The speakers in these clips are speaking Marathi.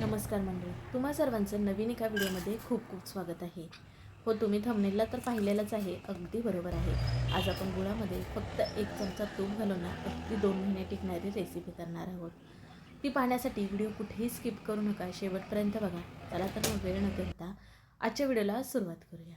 नमस्कार मंडळी तुम्हा सर्वांचं नवीन एका व्हिडिओमध्ये खूप खूप स्वागत आहे. हो तुम्ही थंबनेलला तर पाहिलेलंच आहे अगदी बरोबर आहे. आज आपण गुळामध्ये फक्त एक चमचा तूप घालून अगदी दोन महिने टिकणारी रेसिपी करणार आहोत. ती पाहण्यासाठी व्हिडिओ कुठेही स्किप करू नका शेवटपर्यंत बघा. त्याला तर मग वेळ न करता आजच्या व्हिडिओला सुरुवात करूया.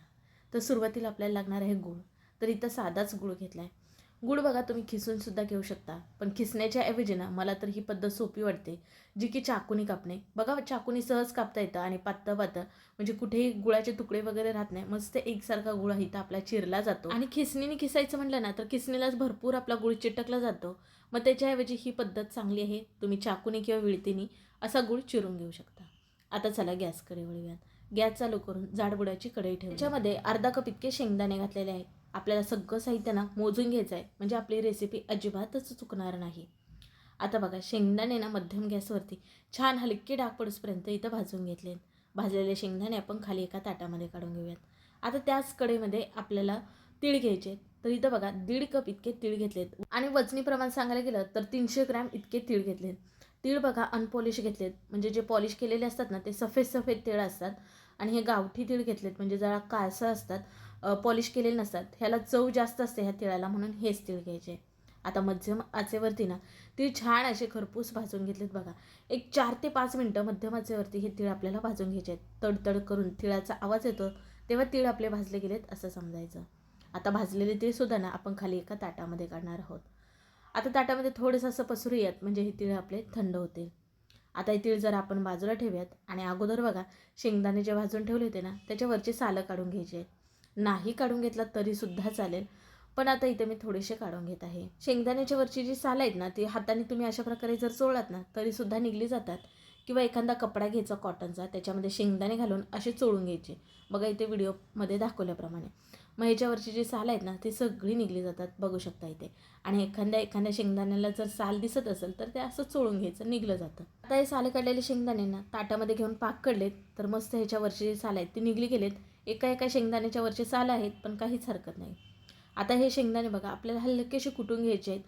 तर सुरुवातीला आपल्याला लागणार आहे गूळ. तर इथं साधाच गूळ घेतला आहे गुळ बघा तुम्ही खिसून सुद्धा घेऊ शकता. पण खिसण्याच्या ऐवजी ना मला तर ही पद्धत सोपी वाटते जी की चाकूनी कापणे. बघा चाकूनी सहज कापता येतं आणि पातळ पातळ म्हणजे कुठेही गुळाचे तुकडे वगैरे राहत नाही. मस्त एकसारखा गुळ इथं आपला चिरला जातो. आणि खिसणीने खिसायचं म्हटलं ना तर खिसणीलाच भरपूर आपला गुळ चिटकला जातो. मग त्याच्याऐवजी ही पद्धत चांगली आहे. तुम्ही चाकूने किंवा विळतीने असा गुळ चिरून घेऊ शकता. आता चला गॅसकडे वळूयात. गॅस चालू करून जाडबुडाची कढई ठेवू त्याच्यामध्ये अर्धा कप इतके शेंगदाणे घातलेले आहेत. आपल्याला सगळं साहित्य ना मोजून घ्यायचं आहे म्हणजे आपली रेसिपी अजिबातच चुकणार नाही. आता बघा शेंगदाणे ना मध्यम गॅसवरती छान हलके डाग पडूसपर्यंत इथं भाजून घेतले. भाजलेले शेंगदाणे आपण खाली एका ताटामध्ये काढून घेऊयात. आता त्याच कडेमध्ये आपल्याला तीळ घ्यायचे आहेत. तर इथं बघा दीड कप इतके तीळ घेतलेत. आणि वजनी प्रमाण सांगायला गेलं तर तीनशे ग्रॅम इतके तीळ घेतलेत. तीळ बघा अनपॉलिश घेतलेत. म्हणजे जे पॉलिश केलेले असतात ना ते सफेद सफेद तीळ असतात. आणि हे गावठी तीळ घेतलेत. म्हणजे जरा काळसर असतात. पॉलिश केलेले नसतात. ह्याला चव जास्त असते ह्या तिळाला म्हणून हेच तिळ घ्यायचे. आता मध्यम आचेवरती ना तीळ छान असे खरपूस भाजून घेतलेत बघा. एक चार ते पाच मिनटं मध्यम आचेवरती हे तीळ आपल्याला भाजून घ्यायचे. आहेत तडतड करून तिळाचा आवाज येतो तेव्हा तीळ आपले भाजले गेलेत असं समजायचं. आता भाजलेले तीळसुद्धा ना आपण खाली एका ताटामध्ये काढणार आहोत. आता ताटामध्ये थोडंसं असं पसरूयात म्हणजे हे तीळ आपले थंड होतील. आता हे तीळ जर आपण बाजूला ठेवूयात आणि अगोदर बघा शेंगदाणे जे भाजून ठेवले होते ना त्याच्यावरची सालं काढून घ्यायची. आहेत नाही काढून घेतला तरीसुद्धा चालेल. पण आता इथे मी थोडेसे काढून घेत आहे. शेंगदाण्याच्या वरची जी साल आहेत ना ती हाताने तुम्ही अशा प्रकारे जर चोळलात ना तरीसुद्धा निघली जातात. किंवा एखादा कपडा घ्यायचा कॉटनचा त्याच्यामध्ये शेंगदाणे घालून असे चोळून घ्यायचे. बघा इथे व्हिडिओमध्ये दाखवल्याप्रमाणे. मग ह्याच्यावरची जी साल आहेत ना ती सगळी निघली जातात बघू शकता इथे. आणि एखाद्या एखाद्या शेंगदाण्याला जर साल दिसत असेल तर ते असं चोळून घ्यायचं निघलं जातं. आता हे साले काढलेले शेंगदाणे ना ताटामध्ये घेऊन पाक कडलेत तर मस्त ह्याच्यावरची जी साल आहेत ती निघली गेलेत. एका एका शेंगदाण्याच्या वरचे साल आहेत पण काहीच हरकत नाही. आता हे शेंगदाणे बघा आपल्याला हलकेसे कुटून घ्यायचे आहेत.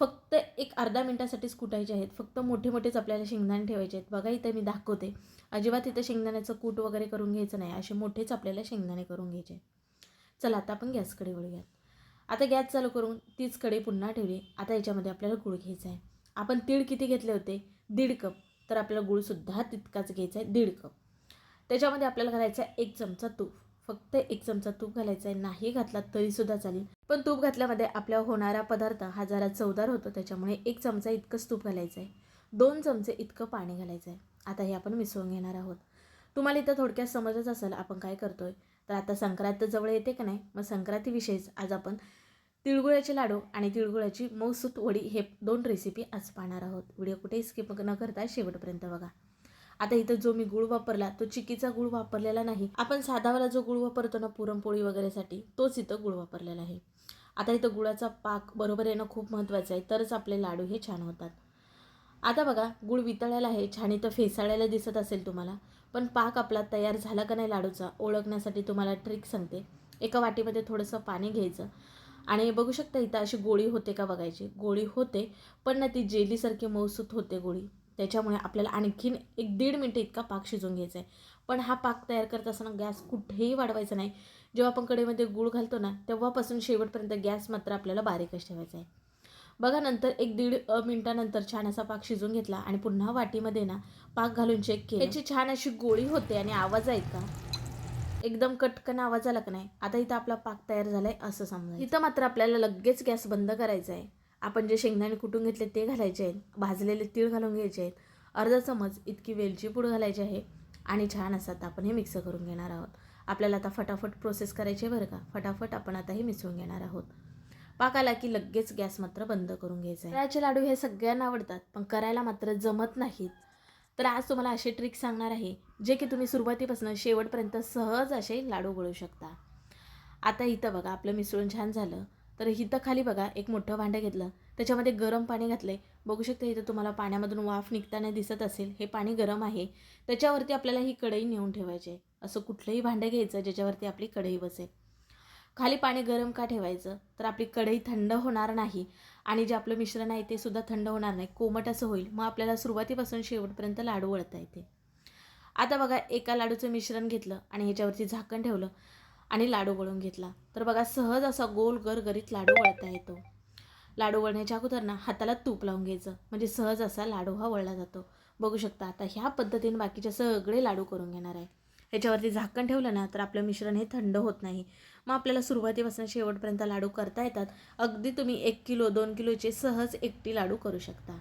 फक्त एक अर्धा मिनटासाठीच कुटायचे आहेत. फक्त मोठे मोठेच आपल्याला शेंगदाणे ठेवायचे आहेत. बघा इथे मी दाखवते. अजिबात इथं शेंगदाण्याचं कूट वगैरे करून घ्यायचं नाही. असे मोठेच आपल्याला शेंगदाणे करून घ्यायचे चला आता आपण गॅसकडे वळूयात आता गॅस चालू करून तीच कढई पुन्हा ठेवली. आता याच्यामध्ये आपल्याला गुळ घ्यायचा आहे. आपण तीळ किती घेतले होते? दीड कप. तर आपल्याला गुळसुद्धा तितकाच घ्यायचा आहे. दीड कप. त्याच्यामध्ये आपल्याला घालायचं आहे एक चमचा तूप. फक्त एक चमचा तूप घालायचा आहे नाही घातला तरीसुद्धा चालेल. पण तूप घातल्यामध्ये आपल्या होणारा पदार्थ हा जरा चवदार होतो. त्याच्यामुळे एक चमचा इतकंच तूप घालायचं आहे दोन चमचे इतकं पाणी घालायचं आहे आता हे आपण मिसळून घेणार आहोत. तुम्हाला इथं थोडक्यात समजच असेल आपण काय करतोय. तर आता संक्रांत जवळ येते का नाही? मग संक्रांतीविषयीच आज आपण तिळगुळ्याचे लाडू आणि तिळगुळ्याची मौसूत वडी हे दोन रेसिपी आज पाहणार आहोत. व्हिडिओ कुठेही स्किप न करता शेवटपर्यंत बघा. आता इथं जो मी गुळ वापरला तो चिकीचा गुळ वापरलेला नाही. आपण साधावाला जो गुळ वापरतो ना पुरणपोळी वगैरेसाठी तोच इथं गुळ वापरलेला आहे. आता इथं गुळाचा पाक बरोबर येणं खूप महत्त्वाचं आहे तरच आपले लाडू हे छान होतात. आता बघा गुळ वितळायला आहे छान इथं फेसाळायला दिसत असेल तुम्हाला पण पाक आपला तयार झाला का नाही लाडूचा ओळखण्यासाठी तुम्हाला ट्रिक सांगते. एका वाटीमध्ये थोडंसं पाणी घ्यायचं. आणि बघू शकता इथं अशी गोळी होते का बघायची? गोळी होते पण ना ती जेलीसारखी मौसूत होते गोळी. त्याच्यामुळे आपल्याला आणखीन एक दीड मिनटं इतका पाक शिजवून घ्यायचा आहे पण हा पाक तयार करत असताना गॅस कुठेही वाढवायचा नाही. जेव्हा आपण कडेमध्ये गूळ घालतो ना तेव्हापासून शेवटपर्यंत गॅस मात्र आपल्याला बारीकच ठेवायचा आहे बघा नंतर एक दीड मिनटानंतर छान असा पाक शिजून घेतला आणि पुन्हा वाटीमध्ये ना पाक घालून चेक केला. याची छान अशी गोळी होते आणि आवाज आहेत का? एकदम कटकन आवाज आला का नाही? आता इथं आपला पाक तयार झालाय असं समजा इथं मात्र आपल्याला लगेच गॅस बंद करायचा आहे आपण जे शेंगदाणे कुटून घेतले ते घालायचे आहेत. भाजलेले तीळ घालून घ्यायचे आहेत. अर्धा चमच इतकी वेलची पूड घालायची आहे आणि छान असं आता आपण हे मिक्स करून घेणार आहोत. आपल्याला आता फटाफट प्रोसेस करायची आहे बरं का. फटाफट आपण आता हे मिसळून घेणार आहोत. पाक आला की लगेच गॅस मात्र बंद करून घ्यायचा आहे. तिळाचे लाडू हे सगळ्यांना आवडतात पण करायला मात्र जमत नाहीत. तर आज तुम्हाला असे ट्रिक सांगणार आहे जे की तुम्ही सुरुवातीपासून शेवटपर्यंत सहज असे लाडू गळू शकता. आता इथं बघा आपलं मिसळून छान झालं. तर इथं खाली बघा एक मोठं भांडं घेतलं. त्याच्यामध्ये गरम पाणी घातलं आहे बघू शकता इथं तुम्हाला पाण्यामधून वाफ निघताना दिसत असेल. हे पाणी गरम आहे. त्याच्यावरती आपल्याला ही कढई नेऊन ठेवायची आहे. असं कुठलंही भांडं घ्यायचं ज्याच्यावरती आपली कढई बसेल. खाली पाणी गरम का ठेवायचं? तर आपली कढई थंड होणार नाही. आणि जे आपलं मिश्रण आहे ते सुद्धा थंड होणार नाही. कोमट असं होईल. मग आपल्याला सुरुवातीपासून शेवटपर्यंत लाडू वळता येते. आता बघा एका लाडूचं मिश्रण घेतलं आणि ह्याच्यावरती झाकण ठेवलं. आणि लाडू वळून घेतला. तर बघा सहज असा गोल गरगरीत लाडू वळता येतो. लाडू वळण्याच्या अगोदर ना हाताला तूप लावून घ्यायचं. म्हणजे सहज असा लाडू हा वळला जातो. बघू शकता आता ह्या पद्धतीने बाकीचे सगळे लाडू करून घेणार आहे. ह्याच्यावरती झाकण ठेवलं ना तर आपलं मिश्रण हे थंड होत नाही. मग आपल्याला सुरुवातीपासून शेवटपर्यंत लाडू करता येतात. अगदी तुम्ही एक किलो दोन किलोचे सहज एकटी लाडू करू शकता.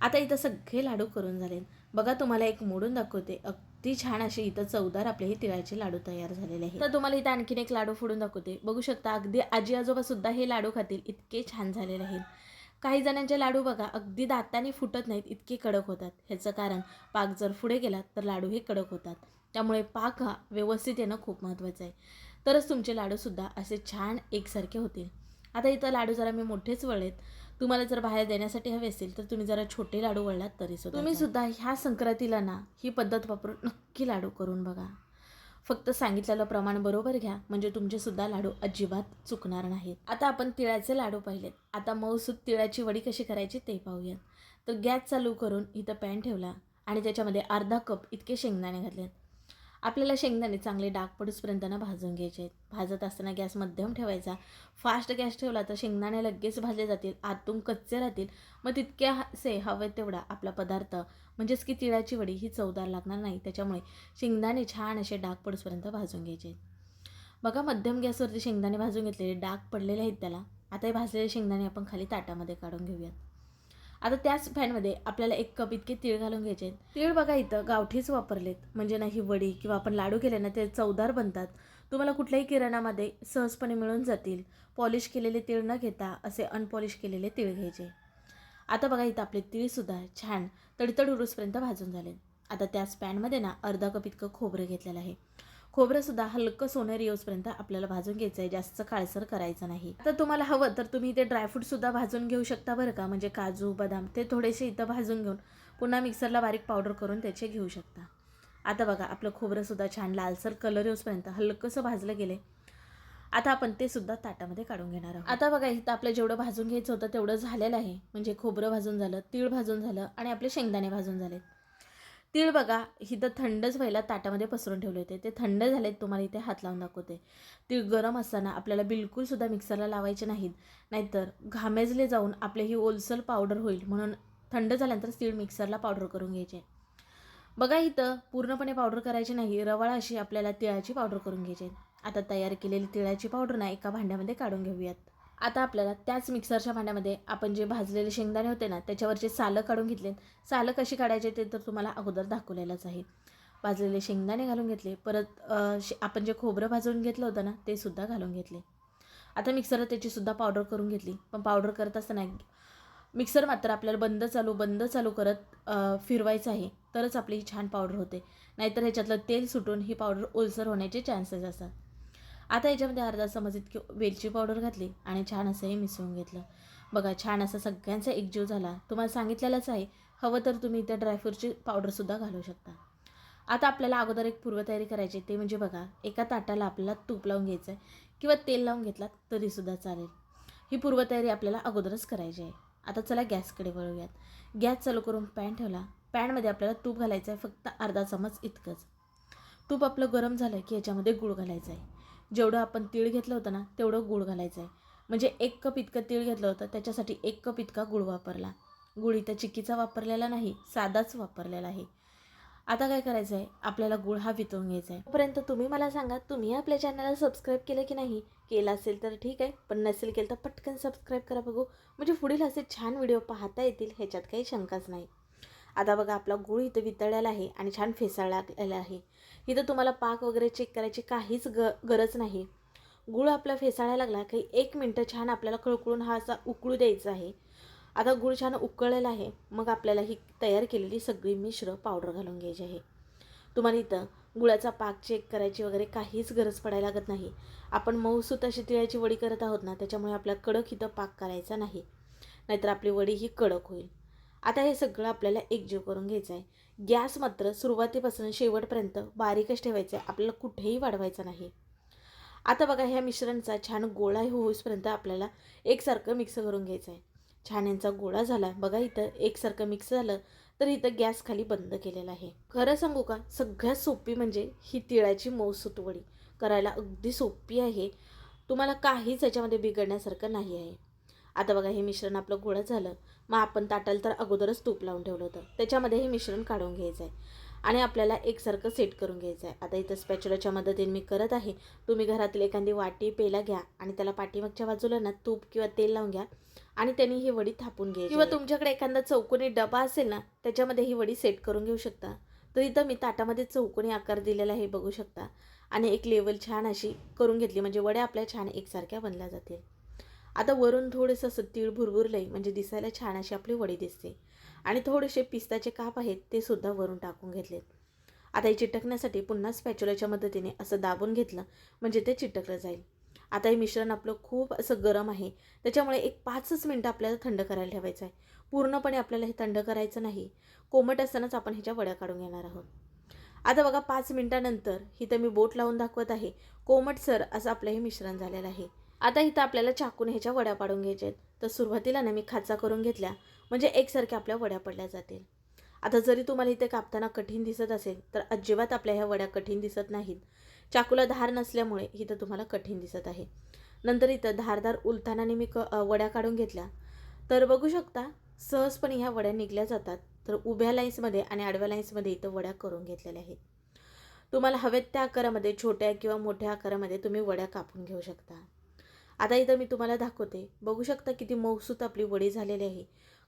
आता इथं सगळे लाडू करून झाले बघा तुम्हाला एक मोडून दाखवते. अगदी छान असे इथं चवदार आपले हे तिळाचे लाडू तयार झालेले आहेत. तर तुम्हाला इथं आणखीन एक लाडू फोडून दाखवते. बघू शकता अगदी आजी आजोबा सुद्धा हे लाडू खातील. इतके छान झालेले आहेत. काही जणांचे लाडू बघा अगदी दाताने फुटत नाहीत इतके कडक होतात. ह्याचं कारण पाक जर पुढे गेला तर लाडू हे कडक होतात. त्यामुळे पाक हा व्यवस्थित येणं खूप महत्त्वाचं आहे. तरच तुमचे लाडूसुद्धा असे छान एकसारखे होतील. आता इथं लाडू जरा मी मोठेच वळलेत. तुम्हाला जर बाहेर देण्यासाठी हवे असेल तर तुम्ही जरा छोटे लाडू वळलात तरी सुद्धा तुम्ही सुद्धा ह्या संक्रांतीला ना ही पद्धत वापरून नक्की लाडू करून बघा. फक्त सांगितलेलं प्रमाण बरोबर घ्या म्हणजे तुमचे सुद्धा लाडू अजिबात चुकणार नाहीत. आता आपण तिळाचे लाडू पाहिलेत. आता मऊसूद तिळाची वडी कशी करायची ते पाहूयात. तर गॅस चालू करून इथं पॅन ठेवला आणि त्याच्यामध्ये अर्धा कप इतके शेंगदाणे घातलेत. आपल्याला शेंगदाणे चांगले डाग पडूसपर्यंत ना भाजून घ्यायचे आहेत. भाजत असताना गॅस मध्यम ठेवायचा. फास्ट गॅस ठेवला तर शेंगदाणे लगेच भाजले जातील आतून कच्चे राहतील. मग तितक्या से हवे तेवढा आपला पदार्थ म्हणजेच की तिळाची वडी ही चवदार लागणार नाही. त्याच्यामुळे शेंगदाणे छान असे डाग पडूसपर्यंत भाजून घ्यायचे आहेत. बघा मध्यम गॅसवरती शेंगदाणे भाजून घेतलेले डाग पडलेले आहेत त्याला. आता हे भाजलेले शेंगदाणे आपण खाली ताटामध्ये काढून घेऊयात. आता त्याच पॅनमध्ये आपल्याला एक कप इतके तीळ घालून घ्यायचे आहेत. तीळ बघा इथं गावठीच वापरलेत. म्हणजे ना ही वडी किंवा आपण लाडू केले ना ते चवदार बनतात. तुम्हाला कुठल्याही किराणामध्ये सहजपणे मिळून जातील. पॉलिश केलेले तीळ न घेता असे अनपॉलिश केलेले तीळ घ्यायचे. आता बघा इथं आपले तीळसुद्धा छान तडतड उरूसपर्यंत भाजून झाले आता त्याच पॅनमध्ये ना अर्धा कप इतकं खोबरं घेतलेलं आहे. खोबरंसुद्धा हलकं सोनेरी येऊसपर्यंत आपल्याला भाजून घ्यायचं आहे जास्त काळसर करायचं नाही. तर तुम्हाला हवं तर तुम्ही ते ड्रायफ्रूटसुद्धा भाजून घेऊ शकता बरं का म्हणजे काजू बदाम ते थोडेसे इथं भाजून घेऊन पुन्हा मिक्सरला बारीक पावडर करून त्याचे घेऊ शकता. आता बघा आपलं खोबरंसुद्धा छान लालसर कलर येऊसपर्यंत हलकंसं भाजलं गेले आता आपण ते सुद्धा ताटामध्ये काढून घेणार आहोत. आता बघा इथं आपलं जेवढं भाजून घ्यायचं होतं तेवढं झालेलं आहे. म्हणजे खोबरं भाजून झालं तीळ भाजून झालं आणि आपले शेंगदाणे भाजून झाले तीळ बघा इथं थंडच व्हायला ताटामध्ये पसरून ठेवले होते. ते थंड झाले तुम्हाला इथे हात लावून दाखवते. तीळ गरम असताना आपल्याला बिलकुलसुद्धा मिक्सरला लावायचे नाहीत. नाहीतर घामेजले जाऊन आपले ही ओलसर पावडर होईल म्हणून थंड झाल्यानंतर तीळ मिक्सरला पावडर करून घ्यायचे. बघा इथं पूर्णपणे पावडर करायची नाही रवाळा अशी आपल्याला तिळाची पावडर करून घ्यायची. आता तयार केलेली तिळाची पावडर ना एका भांड्यामध्ये काढून घेऊयात. आता आपल्याला त्याच मिक्सरच्या भांड्यामध्ये आपण जे भाजलेले शेंगदाणे होते ना त्याच्यावरचे सालं काढून घेतले सालं कशी काढायचे ते तर तुम्हाला अगोदर दाखवलेलंच आहे. भाजलेले शेंगदाणे घालून घेतले परत शे आपण जे खोबरं भाजून घेतलं होतं ना ते सुद्धा घालून घेतले. आता मिक्सरला त्याचीसुद्धा पावडर करून घेतली पण पावडर करत असताना मिक्सर मात्र आपल्याला बंद चालू बंद चालू करत फिरवायचं आहे तरच आपली ही छान पावडर होते. नाहीतर ह्याच्यातलं तेल सुटून ही पावडर ओलसर होण्याचे चान्सेस असतात. आता याच्यामध्ये अर्धा चमच इतकी वेलची पावडर घातली आणि छान असं हे मिसळून घेतलं. बघा छान असं सगळ्यांचा एकजीव झाला. तुम्हाला सांगितलेलंच आहे. हवं तर तुम्ही इथं ड्रायफ्रूटची पावडरसुद्धा घालू शकता. आता आपल्याला अगोदर एक पूर्वतयारी करायची आहे. ते म्हणजे बघा एका ताटाला आपल्याला तूप लावून घ्यायचं आहे किंवा तेल लावून घेतलात तरीसुद्धा चालेल. ही पूर्वतयारी आपल्याला अगोदरच करायची आहे. आता चला गॅसकडे वळूयात. गॅस चालू करून पॅन ठेवला. पॅनमध्ये आपल्याला तूप घालायचं आहे. फक्त अर्धा चमच इतकंच. तूप आपलं गरम झालं की याच्यामध्ये गूळ घालायचं आहे. जेवढं आपण तीळ घेतलं होतं ना तेवढं गूळ घालायचं आहे. म्हणजे एक कप इतकं तीळ घेतलं होतं त्याच्यासाठी एक कप इतका गूळ वापरला. गुळ इथं चिक्कीचा वापरलेला नाही साधाच वापरलेला आहे. आता काय करायचं आहे आपल्याला गूळ हा वितळून घ्यायचा आहे. तोपर्यंत तुम्ही मला सांगा तुम्ही आपल्या चॅनलला सबस्क्राईब केलं की नाही? केलं असेल तर ठीक आहे पण नसेल केलं तर पटकन सबस्क्राईब करा बघू. म्हणजे पुढील असे छान व्हिडिओ पाहता येतील ह्याच्यात काही शंकाच नाही. आता बघा आपला गूळ इथं वितळलेला आहे आणि छान फेसाळलेला आहे. इथं तुम्हाला पाक वगैरे चेक करायची काहीच ग गरज नाही. गूळ आपला फेसाळायला लागला काही एक मिनटं छान आपल्याला कळकळून हा असा उकळू द्यायचा आहे. आता गूळ छान उकळलेला आहे. मग आपल्याला ही तयार केलेली सगळी मिश्र पावडर घालून घ्यायची आहे. तुम्हाला इथं गुळाचा पाक चेक करायची वगैरे काहीच गरज पडायला लागत नाही. आपण मऊसूत अशी तिळाची वडी करत आहोत ना त्याच्यामुळे आपल्याला कडक इथं पाक करायचा नाही. नाहीतर आपली वडी ही कडक होईल. आता हे सगळं आपल्याला एकजीव करून घ्यायचं आहे. गॅस मात्र सुरुवातीपासून शेवटपर्यंत बारीकच ठेवायचं आहे आपल्याला कुठेही वाढवायचं नाही. आता बघा ह्या मिश्रणचा छान गोळा होईपर्यंत आपल्याला एकसारखं मिक्स करून घ्यायचं आहे छान यांचा गोळा झाला. बघा इथं एकसारखं मिक्स झालं तर इथं गॅस खाली बंद केलेला आहे. खरं सांगू का? सगळ्यात सोपी म्हणजे ही तिळाची मौसूत वडी करायला अगदी सोपी आहे. तुम्हाला काहीच याच्यामध्ये बिघडण्यासारखं नाही आहे. आता बघा हे मिश्रण आपलं गोळं झालं. मग आपण ताटाला तर अगोदरच तूप लावून ठेवलं होतं. त्याच्यामध्ये हे मिश्रण काढून घ्यायचं आहे आणि आपल्याला एकसारखं सेट करून घ्यायचं आहे आता इथं स्पॅच्युलाच्या मदतीने मी करत आहे. तुम्ही घरातील एखादी वाटी पेला घ्या आणि त्याला पाठीमागच्या बाजूला ना तूप किंवा तेल लावून घ्या आणि त्यांनी ही वडी थापून घ्यायची. किंवा तुमच्याकडे एखादा चौकोनी डबा असेल ना त्याच्यामध्ये ही वडी सेट करून घेऊ शकता. तर इथं मी ताटामध्ये चौकोनी आकार दिलेला हे बघू शकता. आणि एक लेवल छान अशी करून घेतली. म्हणजे वड्या आपल्या छान एकसारख्या बनल्या जातील. आता वरून थोडंसं असं तीळ भुरभुरलंय म्हणजे दिसायला छान अशी आपली वडी दिसते. आणि थोडेसे पिस्ताचे काप आहेत ते सुद्धा वरून टाकून घेतलेत. आता हे चिटकण्यासाठी पुन्हा स्पॅच्युलाच्या मदतीने असं दाबून घेतलं म्हणजे ते चिटकलं जाईल. आता हे मिश्रण आपलं खूप असं गरम आहे त्याच्यामुळे एक पाचच मिनटं आपल्याला थंड करायला ठेवायचं आहे. पूर्णपणे आपल्याला हे थंड करायचं नाही. कोमट असतानाच आपण ह्याच्या वड्या काढून घेणार आहोत. आता बघा पाच मिनटानंतर इथं मी बोट लावून दाखवत आहे. कोमट सर असं आपलं हे मिश्रण झालेलं आहे. आता इथं आपल्याला चाकून ह्याच्या वड्या पाडून घ्यायच्या आहेत. तर सुरुवातीला ना मी खाचा करून घेतल्या. म्हणजे एकसारख्या आपल्या वड्या पडल्या जातील. आता जरी तुम्हाला इथे कापताना कठीण दिसत असेल तर अजिबात आपल्या ह्या वड्या कठीण दिसत नाहीत. चाकूला धार नसल्यामुळे इथं तुम्हाला कठीण दिसत आहे. नंतर इथं धारधार उलथानाने मी क वड्या काढून घेतल्या. तर बघू शकता सहजपणे ह्या वड्या निघल्या जातात. तर उभ्या लाईन्समध्ये आणि आडव्या लाईन्समध्ये इथं वड्या करून घेतलेल्या आहेत. तुम्हाला हवेत त्या आकारामध्ये छोट्या किंवा मोठ्या आकारामध्ये तुम्ही वड्या कापून घेऊ शकता. आता इथं मी तुम्हाला दाखवते. बघू शकता किती मौसूत आपली वडी झालेली आहे.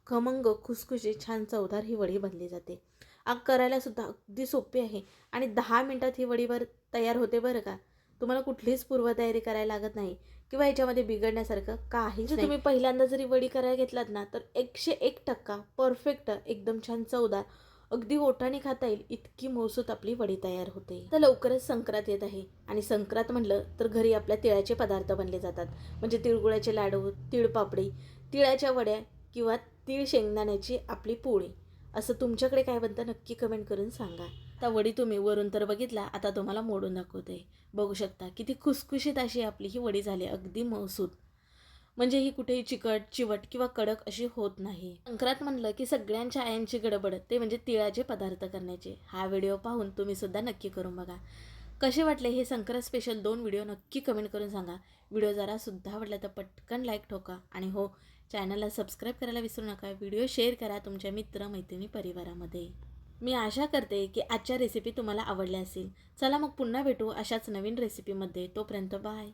खमंग खुसखुशी छान चवदार ही वडी बनली जाते. आग करायला सुद्धा अगदी सोपी आहे. आणि दहा मिनटात ही वडीवर तयार होते बरं का? तुम्हाला कुठलीच पूर्वतयारी करायला लागत नाही. किंवा ह्याच्यामध्ये बिघडण्यासारखं काहीच नाही. तुम्ही पहिल्यांदा जरी वडी करायला घेतलात ना तर एकशे एक टक्का परफेक्ट एकदम छान चवदार अगदी ओठाने खाता येईल इतकी मौसूत आपली वडी तयार होते. तर लवकरच संक्रांत येत आहे. आणि संक्रांत म्हणलं तर घरी आपल्या तिळाचे पदार्थ बनले जातात. म्हणजे तिळगुळाचे लाडू तिळपापडी तिळाच्या वड्या किंवा तीळ शेंगदाण्याची आपली पोळी. असं तुमच्याकडे काय बनतं नक्की कमेंट करून सांगा. आता वडी तुम्ही वरून तर बघितला आता तुम्हाला मोडून दाखवते. बघू शकता किती खुसखुशीत अशी आपली ही वडी झाली अगदी मौसूद म्हणजे ही कुठेही चिकट चिवट किंवा कडक अशी होत नाही. संक्रांत म्हणलं की सगळ्यांच्या आयांची गडबड ते म्हणजे तिळाचे पदार्थ करण्याचे. हा व्हिडिओ पाहून तुम्ही सुद्धा नक्की करून बघा. कसे वाटले हे संक्रांत स्पेशल दोन व्हिडिओ नक्की कमेंट करून सांगा. व्हिडिओ जरा सुद्धा आवडला तर पटकन लाईक ठोका. आणि हो चॅनलला सबस्क्राईब करायला विसरू नका. व्हिडिओ शेअर करा तुमच्या मित्र मैत्रिणी परिवारामध्ये. मी आशा करते की आजच्या रेसिपी तुम्हाला आवडल्या असेल. चला मग पुन्हा भेटू अशाच नवीन रेसिपीमध्ये तोपर्यंत बाय